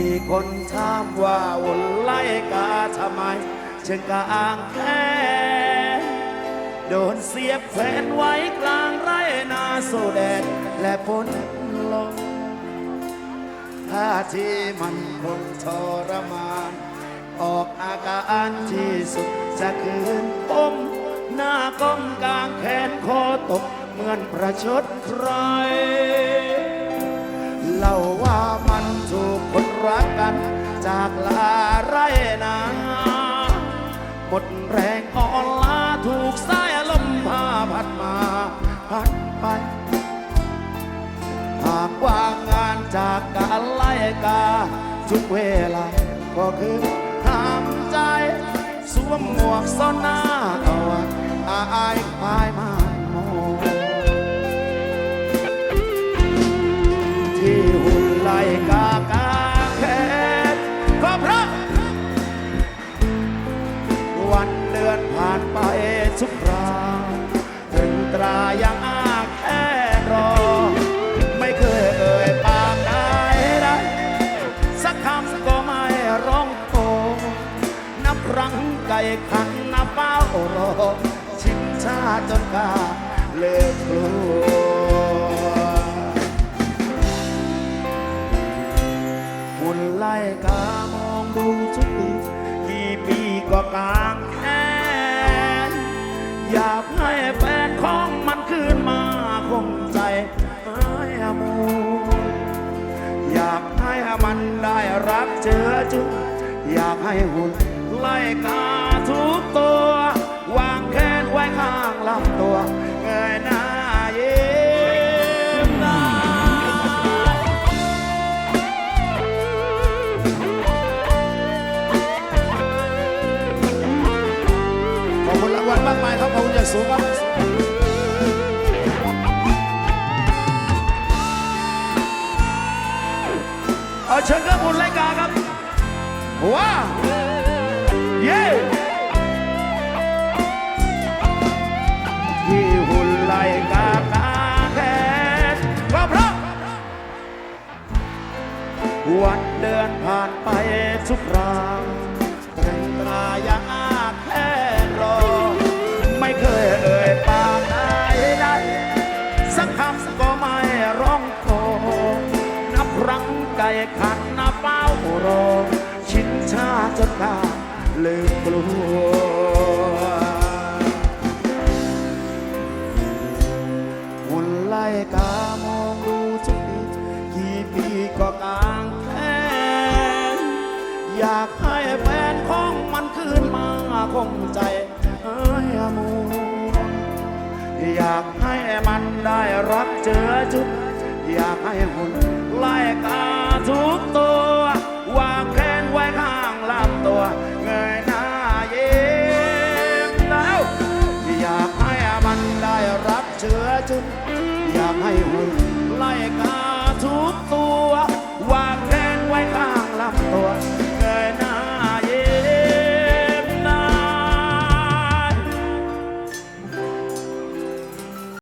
มีคนถามว่าอุ่นไล่กาทำไมเจึงกางแค่โดนเสียบแขวนไว้กลางไรนาสู้แดดและฝนลมท่าที่มันคงทรมาน ออกอาการที่สุดจะคืนปมหน้าก้มกลางแขนคอตก เหมือนประชดใครเล่าว่า กกันจากลาไรนาหมดแรงอ่อนล้าถูกสายลมพาพัดมาพัดไป หากว่างงานจากการไล่กา ทุกเวลาก็คือห้ามใจ สวมหมวกซ่อนหน้าเอาไอาย ทุกคราวตรึงตรายังอ้าแค่รอ ไม่เคยเอ่ยปากได้ได้สักคำก็ไม่ร้องโอนับรังไก่ขันนับเป้ารอ ชิงชาจนกาเลิกกลัวหุ่นไล่กามองดูทุกปีกี่ปีก็กลาง เอ้ยมูอยากให้มันได้รักเจอจุดอยากให้หุ่นไล่กาทุกตัว วางแขนไว้ข้างลำตัวเงยหน้าเยิ้มได้ขอบคุณรางวัลมากมายครับขอบคุณอย่างสูงครับ ว้าเย้ที่หุ่นไล่กากาแขนก็เพราะวันเดือนผ่านไปทุกรางเร่งตรายังอาแค่รอ ไม่เคยเอ่ยปากใดใดสักคำก็ไม่ร้องโอนับครั้งไก่ขันนับเป้ารอ ชาจนกาลืมกลัวหุ่นไล่กามองดูทุกปีกี่ปีก็กลางแขนอยากให้แฟนของมันคืนมาคงใจเอ้ยมูอยากให้มันได้รักเจอจุด อยากให้หุ่นไล่กาทุกตัว my God.